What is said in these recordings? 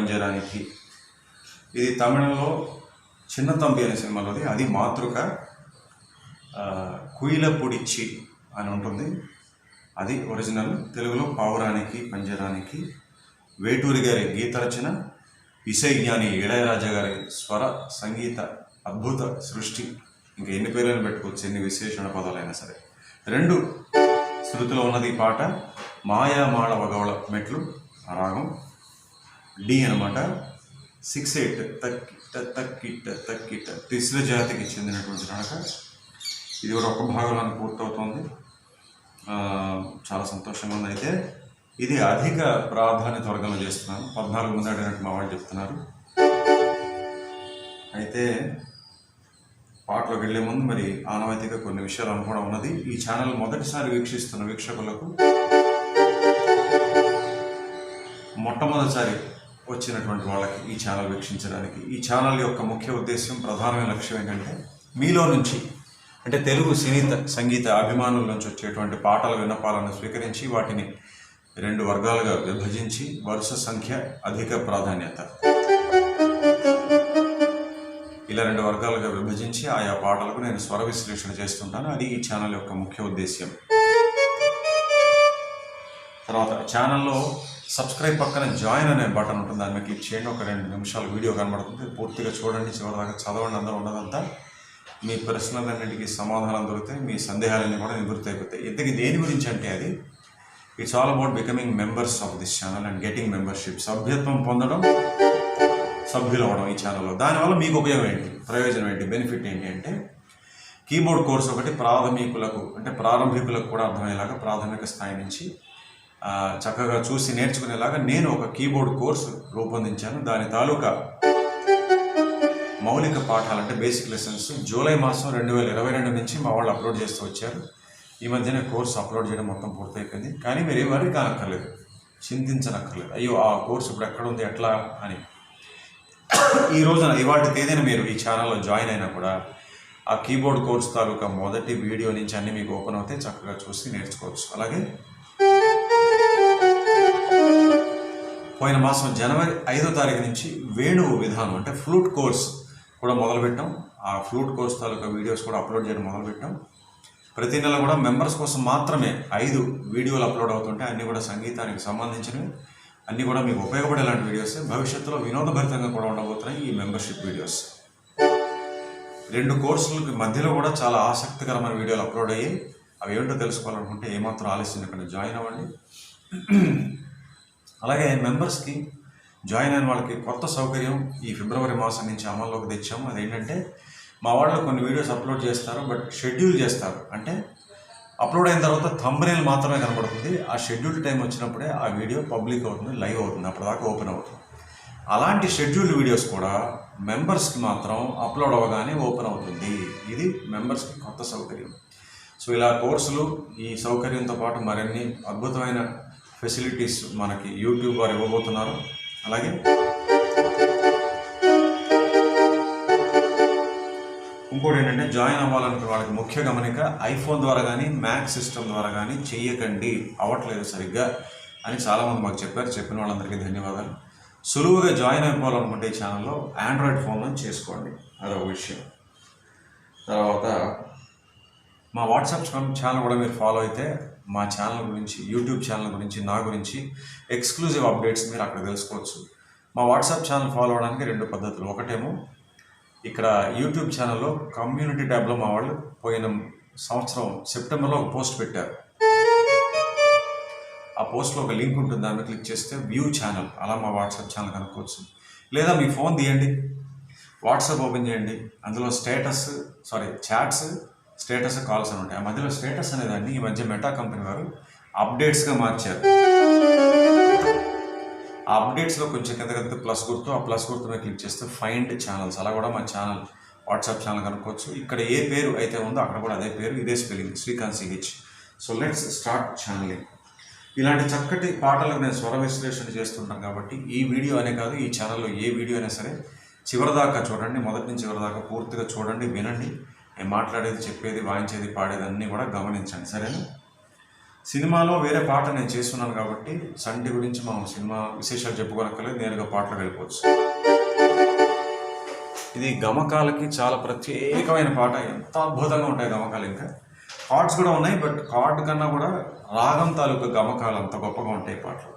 పావురానికి పంజరానికి ఇది తమిళంలో చిన్న తంబి అనే సినిమాలోది. అది మాతృక కుయిల పొడిచి అని ఉంటుంది. అది ఒరిజినల్. తెలుగులో పావురానికి పంజరానికి వేటూరి గారి గీత రచన ఇసై జ్ఞాని ఇళయరాజా గారి స్వర సంగీత అద్భుత సృష్టి. ఇంకా ఎన్ని పేర్లను పెట్టుకోవచ్చు ఎన్ని విశేషణ పదాలైనా సరే. రెండు శృతిలో ఉన్నది పాట మాయామాళ వగవళ మెట్లు రాగం. డి అనమాట. సిక్స్ ఎయిట్ తక్కిట తక్కిట తక్కిట తిస్ర జాతికి చెందినటువంటి నడక ఇది కూడా ఒక భాగంలో పూర్తవుతోంది. చాలా సంతోషంగా ఉంది. అయితే ఇది అధిక ప్రాధాన్యత వర్గంలో చేస్తున్నాను. పద్నాలుగు మంది అడిగినట్టు మా వాళ్ళు చెప్తున్నారు. అయితే పాటలోకి వెళ్ళే ముందు మరి ఆనవాయితీగా కొన్ని విషయాలు అనుకోవడం ఉన్నది. ఈ ఛానల్ మొదటిసారి వీక్షిస్తున్న వీక్షకులకు మొట్టమొదటిసారి వచ్చినటువంటి వాళ్ళకి ఈ ఛానల్ వీక్షించడానికి. ఈ ఛానల్ యొక్క ముఖ్య ఉద్దేశం ప్రధానమైన లక్ష్యం ఏంటంటే మీలో నుంచి అంటే తెలుగు సినీత సంగీత అభిమానుల నుంచి వచ్చేటువంటి పాటల విన్నపాలను స్వీకరించి వాటిని రెండు వర్గాలుగా విభజించి వరుస సంఖ్య అధిక ప్రాధాన్యత. ఇలా రెండు వర్గాలుగా విభజించి ఆయా పాటలకు నేను స్వర విశ్లేషణ చేస్తుంటాను. అది ఈ ఛానల్ యొక్క ముఖ్య ఉద్దేశ్యం. తర్వాత ఛానల్లో సబ్స్క్రైబ్ పక్కన జాయిన్ అనే బటన్ ఉంటుంది. దాన్ని క్లిక్ చేయండి. ఒక రెండు నిమిషాలు వీడియో కనబడుతుంది. పూర్తిగా చూడండి. చివరిదాకా చదవండి. అందరూ ఉన్నదంతా మీ ప్రశ్నలన్నింటికి సమాధానం దొరుకుతాయి మీ సందేహాలన్నీ కూడా నివృత్తి అయిపోతాయి ఇంతకీ దేని గురించి అంటే అది? It's all about becoming members of this channel and getting membership సభ్యత్వం పొందడం సభ్యులు అవ్వడం ఈ ఛానల్లో దానివల్ల మీకు ఉపయోగం ఏంటి? ప్రయోజనం ఏంటి? బెనిఫిట్ ఏంటి అంటే కీబోర్డ్ కోర్స్ ఒకటి ప్రాథమికులకు అంటే ప్రారంభికులకు కూడా అర్థమయ్యేలాగా ప్రాథమిక స్థాయి నుంచి చక్కగా చూసి నేర్చుకునేలాగా నేను ఒక కీబోర్డ్ కోర్సు రూపొందించాను. దాని తాలూకా మౌలిక పాఠాలు అంటే బేసిక్ లెసన్స్ జూలై మాసం రెండు వేల ఇరవై రెండు నుంచి మా వాళ్ళు అప్లోడ్ చేస్తూ వచ్చారు. ఈ మధ్యనే కోర్సు అప్లోడ్ చేయడం మొత్తం పూర్తయిపోయింది. కానీ మీరు ఎవరికి కానక్కర్లేదు చింతించనక్కర్లేదు. అయ్యో ఆ కోర్సు ఇప్పుడు ఎక్కడ ఉంది ఎట్లా అని. ఈ రోజున ఇవాటి తేదీన మీరు ఈ ఛానల్లో జాయిన్ అయినా కూడా ఆ కీబోర్డ్ కోర్స్ తాలూకా మొదటి వీడియో నుంచి అన్ని మీకు ఓపెన్ అవుతాయి చక్కగా చూసి నేర్చుకోవచ్చు. అలాగే పోయిన మాసం జనవరి ఐదో తారీఖు నుంచి వేణువు విధానం అంటే ఫ్లూట్ కోర్స్ కూడా మొదలుపెట్టాం. ఆ ఫ్లూట్ కోర్స్ తాలూకా వీడియోస్ కూడా అప్లోడ్ చేయడం మొదలుపెట్టాం. ప్రతి నెల కూడా మెంబర్స్ కోసం మాత్రమే ఐదు వీడియోలు అప్లోడ్ అవుతుంటే అన్నీ కూడా సంగీతానికి సంబంధించినవి. అన్నీ కూడా మీకు ఉపయోగపడేలాంటి వీడియోస్. భవిష్యత్తులో వినోదభరితంగా కూడా ఉండబోతున్నాయి ఈ మెంబర్షిప్ వీడియోస్. రెండు కోర్సులకి మధ్యలో కూడా చాలా ఆసక్తికరమైన వీడియోలు అప్లోడ్ అయ్యాయి. అవి ఏంటో తెలుసుకోవాలనుకుంటే ఏమాత్రం ఆలస్యం ఇక్కడ జాయిన్ అవ్వండి. అలాగే మెంబర్స్కి జాయిన్ అయిన వాళ్ళకి కొత్త సౌకర్యం ఈ ఫిబ్రవరి మాసం నుంచి అమల్లోకి తెచ్చాము. అదేంటంటే మా వాళ్ళు కొన్ని వీడియోస్ అప్లోడ్ చేస్తారు బట్ షెడ్యూల్ చేస్తారు. అంటే అప్లోడ్ అయిన తర్వాత థంబ్నేల్ మాత్రమే కనబడుతుంది ఆ షెడ్యూల్ టైం వచ్చినప్పుడే ఆ వీడియో పబ్లిక్ అవుతుంది లైవ్ అవుతుంది అప్పటిదాకా ఓపెన్ అవుతుంది. అలాంటి షెడ్యూల్డ్ వీడియోస్ కూడా మెంబర్స్కి మాత్రం అప్లోడ్ అవ్వగానే ఓపెన్ అవుతుంది. ఇది మెంబర్స్కి కొత్త సౌకర్యం. సో ఇలా కోర్సులు ఈ సౌకర్యంతో పాటు మరిన్ని అద్భుతమైన ఫెసిలిటీస్ మనకి యూట్యూబ్ వారు ఇవ్వబోతున్నారు. అలాగే ఇంకోటి ఏంటంటే జాయిన్ అవ్వాలనుకున్న వాళ్ళకి ముఖ్య గమనిక ఐఫోన్ ద్వారా కానీ మ్యాక్ సిస్టమ్ ద్వారా కానీ చెయ్యకండి అవ్వట్లేదు సరిగ్గా అని చాలామంది మాకు చెప్పారు. చెప్పిన వాళ్ళందరికీ ధన్యవాదాలు. సులువుగా జాయిన్ అయిపోవాలనుకుంటే ఈ ఛానల్లో ఆండ్రాయిడ్ ఫోన్లో చేసుకోండి. అదొక విషయం. తర్వాత మా వాట్సాప్ ఛానల్ కూడా మీరు ఫాలో అయితే మా ఛానల్ గురించి యూట్యూబ్ ఛానల్ గురించి నా గురించి ఎక్స్క్లూజివ్ అప్డేట్స్ మీరు అక్కడ తెలుసుకోవచ్చు. మా వాట్సాప్ ఛానల్ ఫాలో అవడానికి రెండు పద్ధతులు. ఒకటేమో ఇక్కడ యూట్యూబ్ ఛానల్లో కమ్యూనిటీ ట్యాబ్లో మా వాళ్ళు పోయిన సంవత్సరం సెప్టెంబర్లో ఒక పోస్ట్ పెట్టారు. ఆ పోస్ట్లో ఒక లింక్ ఉంటుంది దాన్ని క్లిక్ చేస్తే వ్యూ ఛానల్ అలా మా వాట్సాప్ ఛానల్ కనుక్కోవచ్చు. లేదా మీ ఫోన్ తీయండి. వాట్సాప్ ఓపెన్ చేయండి. అందులో status sorry chats status calls అని ఉంటాయి. ఆ మధ్యలో స్టేటస్ అనేదాన్ని ఈ మధ్య మెటా కంపెనీ వారు అప్డేట్స్గా మార్చారు. ఆ అప్డేట్స్లో కొంచెం కింద కింద ప్లస్ గుర్తు ఆ ప్లస్ గుర్తు మీద క్లిక్ చేస్తే ఫైండ్ ఛానల్స్. అలా కూడా మా ఛానల్ వాట్సాప్ ఛానల్ కనుక్కోవచ్చు. ఇక్కడ ఏ పేరు అయితే ఉందో అక్కడ కూడా అదే పేరు ఇదే spelling Srikanth CH so let's start channelling. ఇలాంటి చక్కటి పాటలకు నేను స్వర విశ్లేషణ చేస్తుంటాను కాబట్టి ఈ వీడియో అనే కాదు ఈ ఛానల్లో ఏ వీడియో అయినా సరే చివరిదాకా చూడండి. మొదటి నుంచి చివరిదాకా పూర్తిగా చూడండి వినండి. నేను మాట్లాడేది చెప్పేది వాయించేది పాడేది అన్నీ కూడా గమనించండి సరేనా? సినిమాలో వేరే పాట నేను చేస్తున్నాను కాబట్టి సంటి గురించి మనం సినిమా విశేషాలు చెప్పుకోనక్కర్లేదు నేరుగా పాటలు వెళ్ళిపోవచ్చు. ఇది గమకాలకి చాలా ప్రత్యేకమైన పాట ఎంత అద్భుతంగా ఉంటాయి గమకాలు ఇంకా. కార్డ్స్ కూడా ఉన్నాయి బట్ కార్డ్ కన్నా కూడా రాగం తాలూకు గమకాలు అంత గొప్పగా ఉంటాయి పాటలు.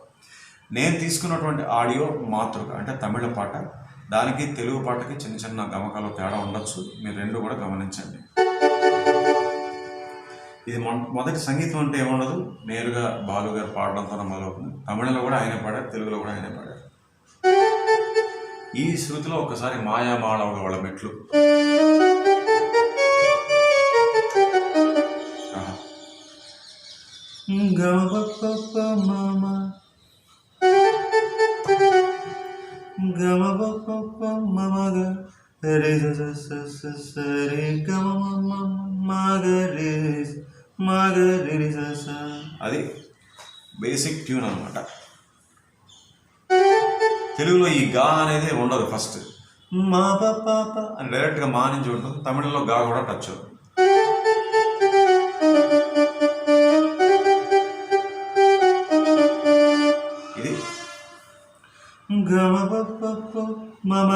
నేను తీసుకున్నటువంటి ఆడియో మాతృక అంటే తమిళ పాట. దానికి తెలుగు పాటకి చిన్న చిన్న గమకాలు తేడా ఉండొచ్చు. మీరు రెండు కూడా గమనించండి. ఇది మొ- మొదటి సంగీతం అంటే ఏముండదు? నేరుగా బాలు గారు పాడడంతో మొదలవుతుంది తమిళలో కూడా ఆయనే పాడారు తెలుగులో కూడా ఆయనే పాడారు. ఈ శృతిలో ఒకసారి మాయా వాళ్ళ మెట్లు. ఆహా. గమపపప మమ. గమపపప మమగ. రే స స స స స రే గమ మగ రే మగ రే. అది బేసిక్ ట్యూన్ అనమాట తెలుగులో ఈ గా అనేది ఉండదు ఫస్ట్ మా పాప అని డైరెక్ట్గా మా నుంచి ఉంటుంది తమిళంలో గా కూడా టచ్ అవుతుంది ఇది గమ పప్ప మమ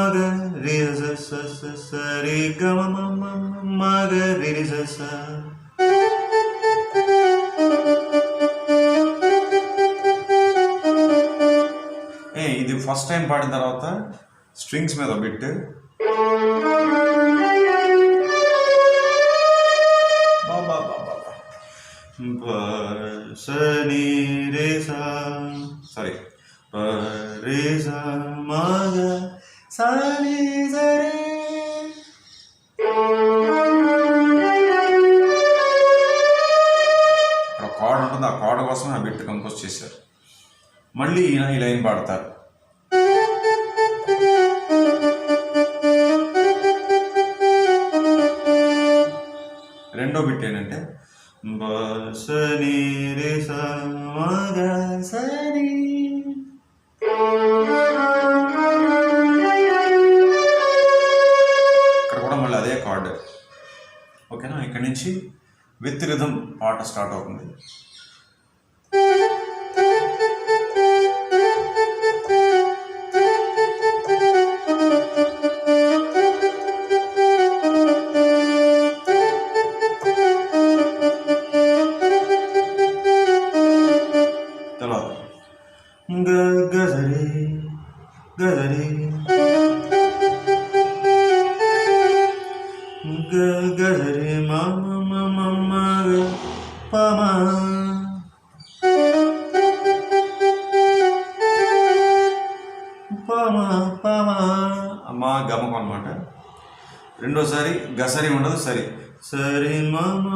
గ గమ మగ రే స ఏ ఇది ఫస్ట్ టైం పాడిన తర్వాత స్ట్రింగ్స్ మీద బిట్ సరే రే సా. మాగా సని సరే. అక్కడ ఉంటుంది ఆ కార్డ్ కోసం ఆ బిట్ కంపోజ్ చేశారు. మళ్ళీ ఈయన ఈ లైన్ పాడతారు. రెండో బిట్ ఏంటంటే బసని రే స మగ రిధం పాట స్టార్ట్ అవుతుంది. రెండోసారి గసరి ఉండదు సరి. సరి మమ మమ.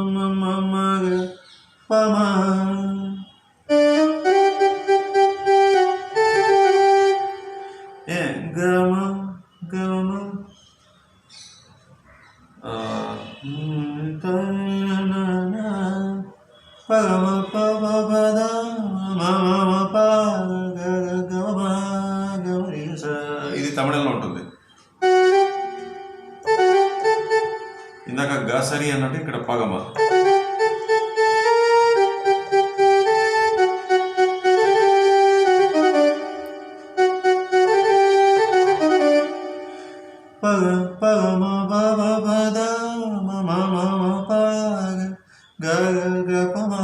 పగ పగ మ ప ప ప ద మ మ మ మ ప గ గ గ ప మ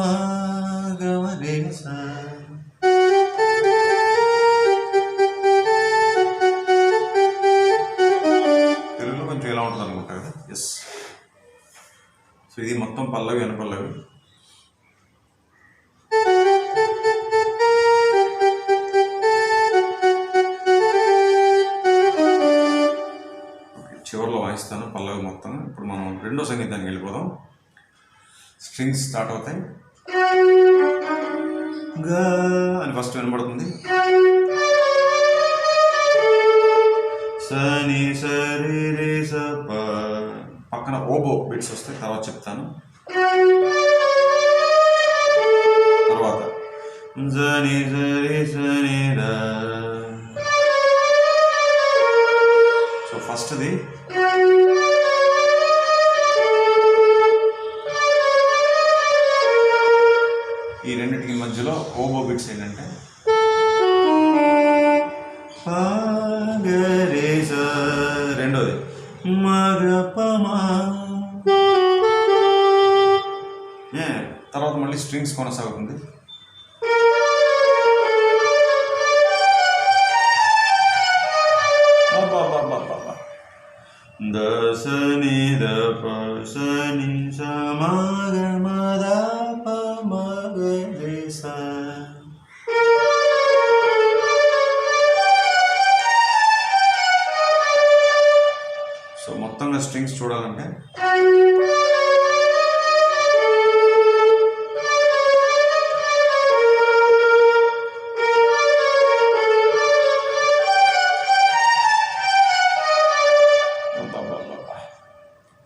చూడాలంటే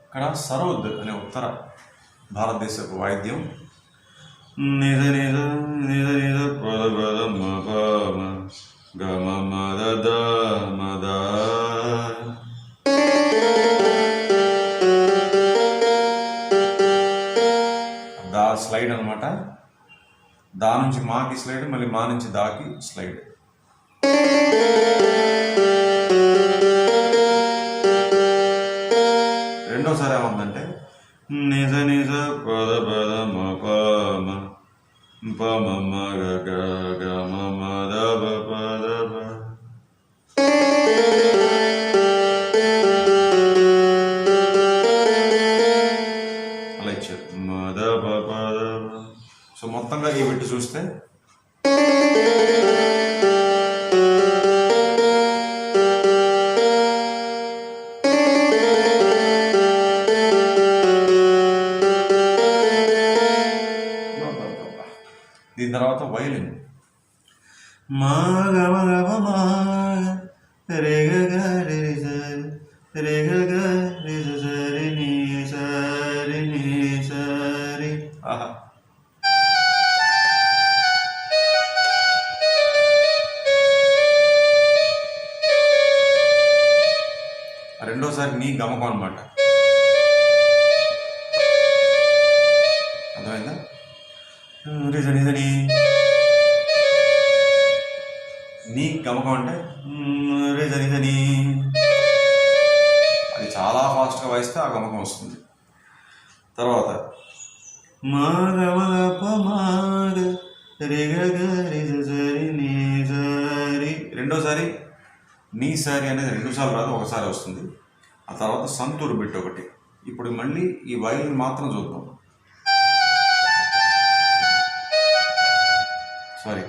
ఇక్కడ సరోద్ అనే ఉత్తర భారతదేశపు వాయిద్యం నిజ నిజ దా నుంచి మాకి స్లైడ్ మళ్ళీ మా నుంచి దాకి స్లైడ్. రెండోసారి ఏమందంటే నిజ నిజ పద పద మ పమ పమ గ గ మ usted? నీ గమకం అంటే రిజని రిజని అది చాలా ఫాస్ట్గా వాయిస్తే ఆ గమకం వస్తుంది. తర్వాత రెండోసారి నీ సారి అనేది రెండుసార్లు రాదు ఒకసారి వస్తుంది. ఆ తర్వాత సంతూరు బిట్ ఒకటి. ఇప్పుడు మళ్ళీ ఈ వైలిన్ మాత్రం చూద్దాం. సారీ.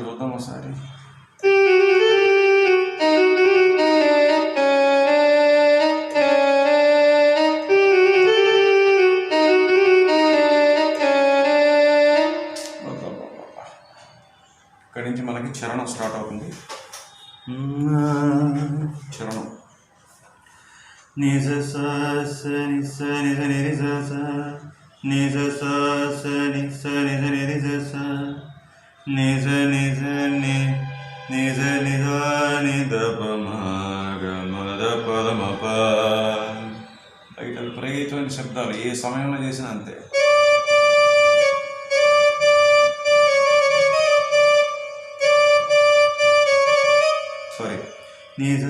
ఇక్కడ చూద్దాం ఒకసారి ఇక్కడి నుంచి మనకి చరణం స్టార్ట్ అవుతుంది. చరణం. నిజ స నిజ నిజ నిజ నిజ స నిజ తెలియని శబ్దాలు ఏ సమయంలో చేసినా అంతే. సారీ నీ నిజ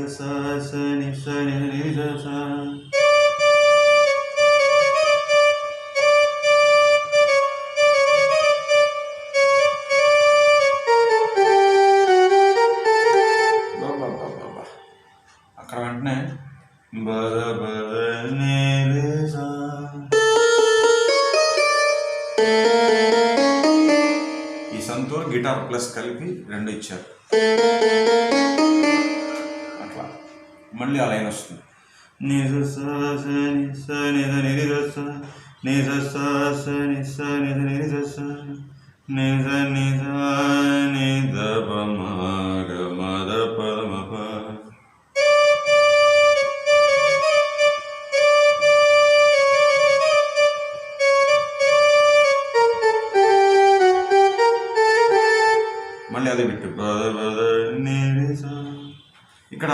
ఇక్కడ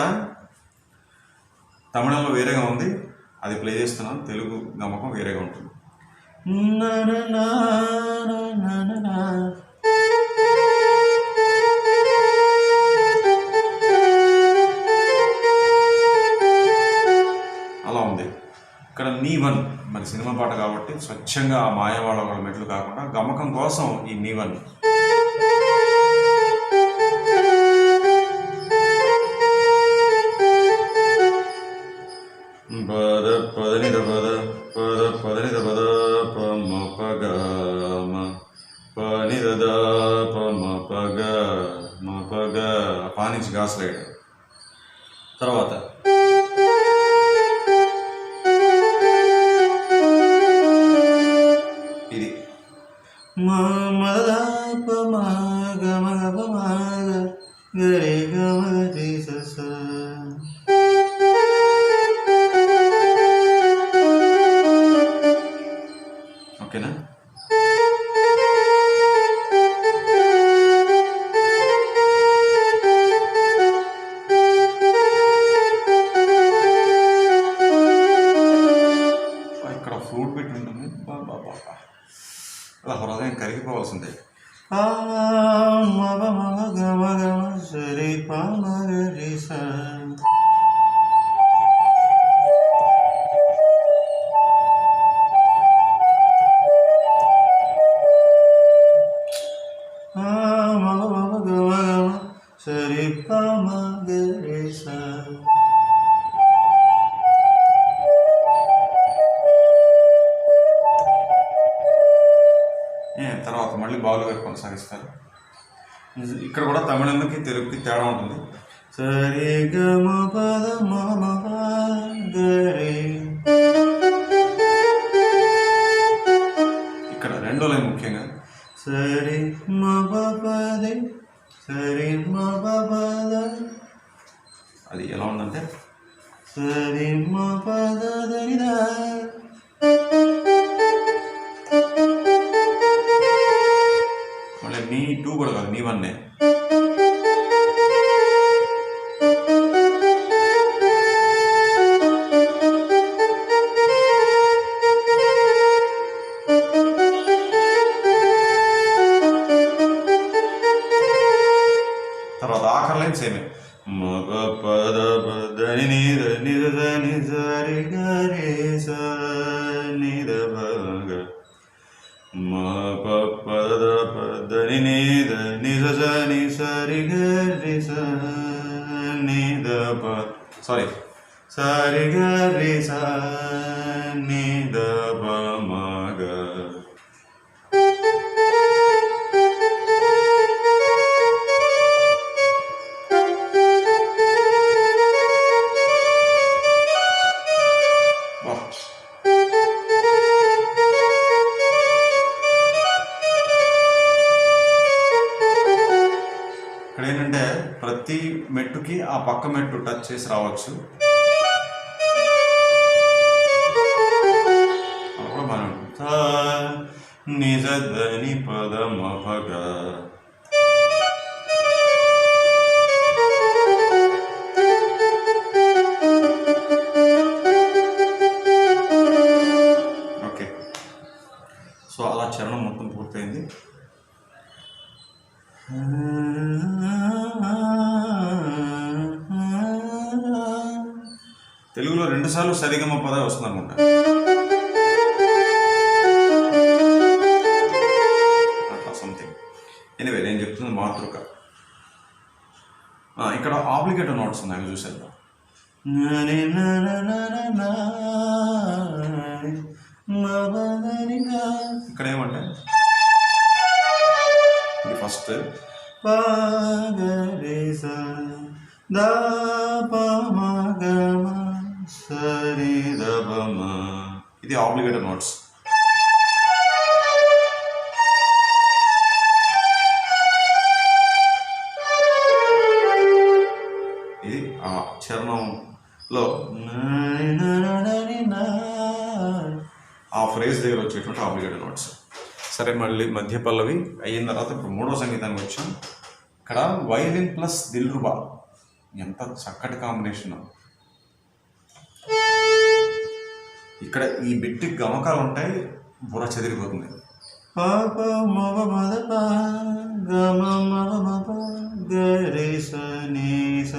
తమిళంలో వేరేగా ఉంది. అది ప్లే చేస్తున్నాను. తెలుగు గమకం వేరేగా ఉంటుంది. అలా ఉంది. ఇక్కడ నీ వన్ మరి సినిమా పాట కాబట్టి స్వచ్ఛంగా ఆ మాయవాళ్ళ వాళ్ళ మెట్లు కాకుండా గమకం కోసం ఈ నీ వన్. పా నుంచి తర్వాత మళ్ళీ బాలు వైపు కొనసాగిస్తారు ఇక్కడ కూడా తమిళంకి తెలుగుకి తేడా ఉంటుంది. సరే గమ పద మమ ఇక్కడ రెండో లైన్ ముఖ్యంగా సరి మప పది సరి మప పద. అది ఎలా ఉందంటే సరి మప దరిదా నువ్వు కూడా కాదు నీవన్నే. తర్వాత ఆఖరి లైన్ సేమే మగ పద పదని నీద నిద నిజరి గరి స నిద భగ మా ప పద పదని నీద నిజ స ని సరి గరి స నిద ప సారీ సరి గరి స నిద ప మగ వా పక్క మెట్టు టచ్ చేసి రావచ్చు. అలా నిజ దని పద సార్లు సరిగమ పద వస్తుంది అనుకుంటా సంథింగ్ ఎనివే నేను చెప్తుంది మాతృక. Ah, ఇక్కడ ఆబ్లిగేటివ్ నోట్స్ ఉన్నాయి అవి లో. ఆ ఫ్రేజ్ దగ్గర వచ్చేటువంటి ఆబ్లిగేటెడ్ నోట్స్ సరే మళ్ళీ మధ్య పల్లవి అయిన తర్వాత ఇప్పుడు మూడో సంగీతానికి వచ్చాం. ఇక్కడ వైలిన్ ప్లస్ దిల్రుబా ఎంత చక్కటి కాంబినేషన్ ఇక్కడ ఈ బిట్టి గమకాలు ఉంటాయి బుర్ర చెదిరిపోతుంది. పాప మవ మద పా గమ మవ మప గరి స స.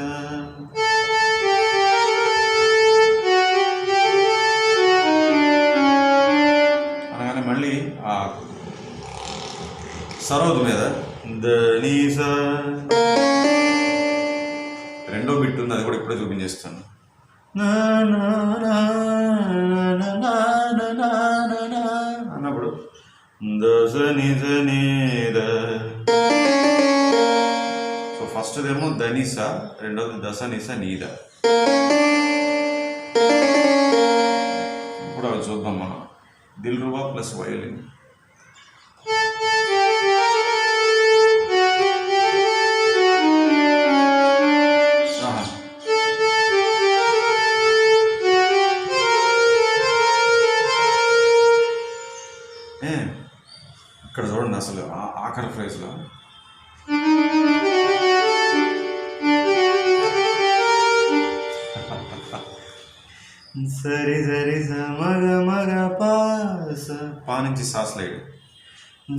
సరోద్ మీద. రెండో బిట్ ఉంది అది కూడా ఇప్పుడే చూపించేస్తాను. అన్నప్పుడు. సో ఫస్ట్ నీద. సో ఫస్ట్దేమో ధనిస రెండోది దశ నిస నీద. ఇప్పుడు అవి చూద్దాం మనం. Dilruba plus violin.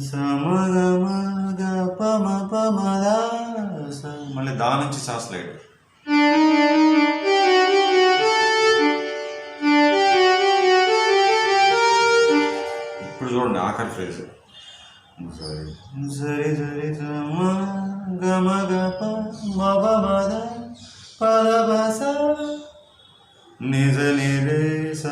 సమగ పమ పమ మళ్ళీ దా నుంచి సాస్లైడ్ ఇప్పుడు చూడండి ఆఖరి ఫ్రేజ్. సరి సరి సరి గమ గప మబ మద పద బస నిజ నిరే స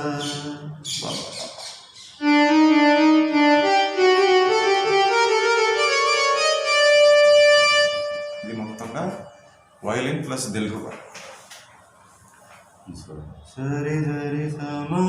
ప్లస్ దిల్ రూబా సరే సరే సమా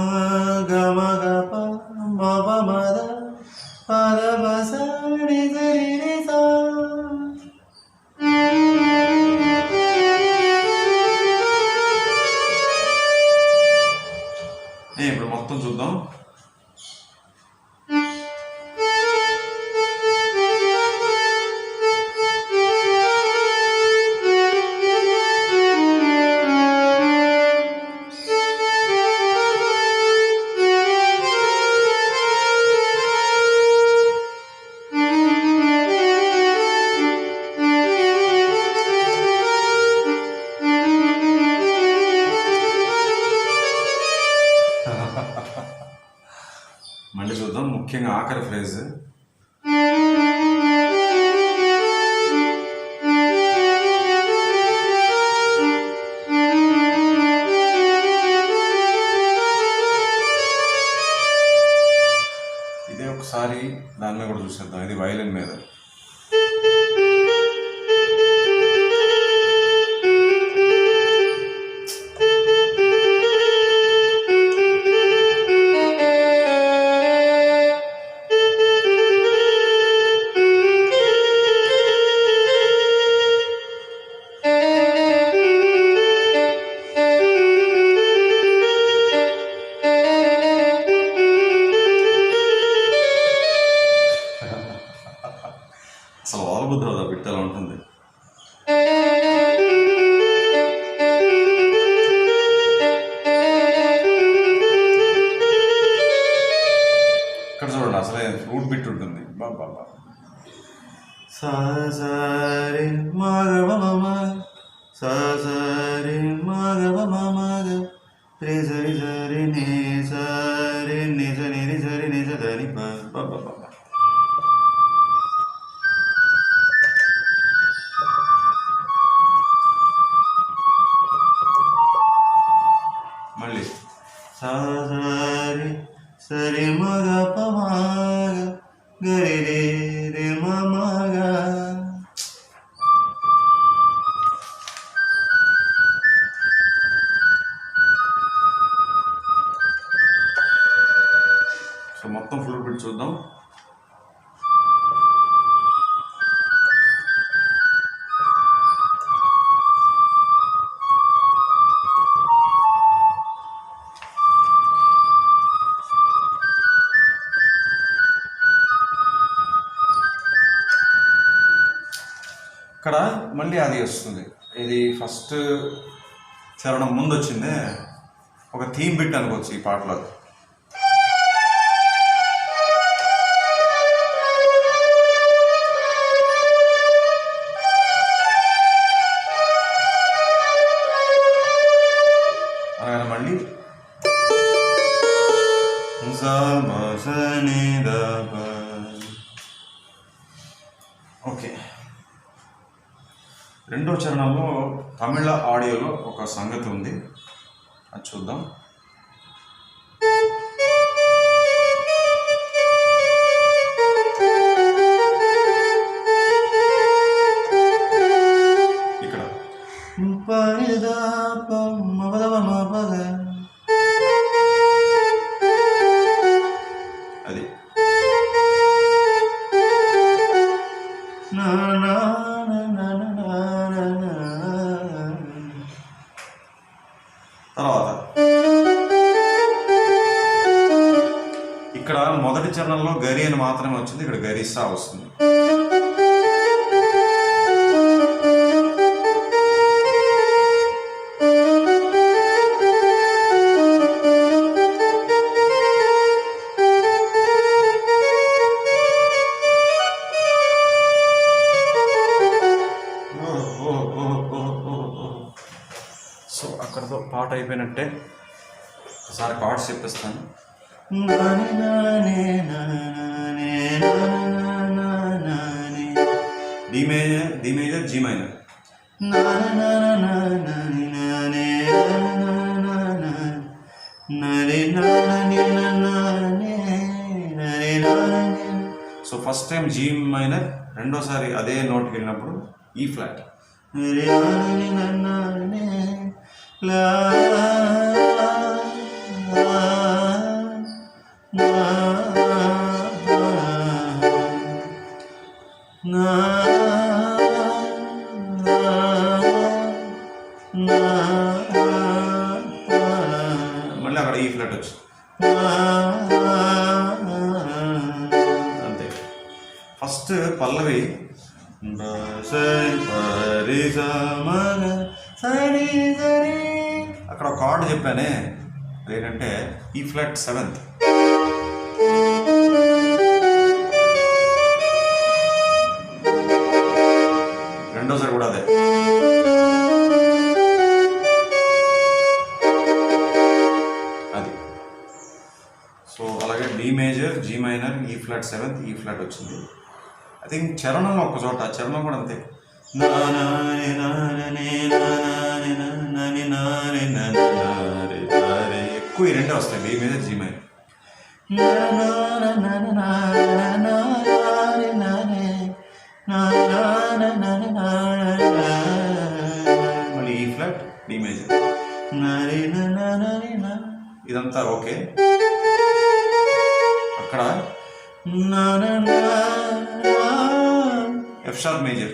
మళ్ళీ. సరి సరి మగ పమగ గరి చరణంలో తమిళ ఆడియోలో ఒక సంగతి ఉంది. అది చూద్దాం. గరిసా వస్తుంది. సో అక్కడతో పాట అయిపోయినట్టే ఒకసారి కార్డ్స్ చెప్పిస్తాను అదే నోట్కి వెళ్ళినప్పుడు ఈ ఫ్లాట్ లా ఈ సెవెంత్ రెండోసారి కూడా అదే. అది. సో అలాగే D major G minor E flat seventh E flat వచ్చింది. ఐ థింక్ చరణం ఒక చోట చరణం కూడా అంతే. ఎక్కువ ఈ రెండే వస్తాయి. డి మీద జీ మైనర్ మళ్ళీ ఈ ఫ్లాట్ డి మేజర్ ఇదంతా ఓకే. అక్కడ F sharp major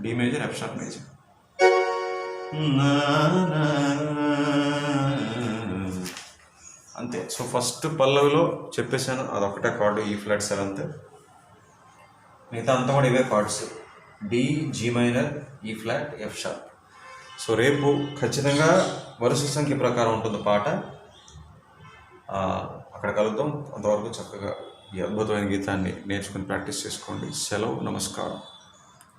D major F sharp major అంతే. సో ఫస్ట్ పల్లవిలో చెప్పేశాను అదొకటే కార్డు ఈ ఫ్లాట్ సెవెంత్. మిగతా అంతా కూడా ఇవే chords. D G minor E flat F sharp so రేపు ఖచ్చితంగా వరుస సంఖ్య ప్రకారం ఉంటుంది పాట. అక్కడ కలుద్దాం. అంతవరకు చక్కగా ఈ అద్భుతమైన గీతాన్ని నేర్చుకుని ప్రాక్టీస్ చేసుకోండి. సెలవు నమస్కారం.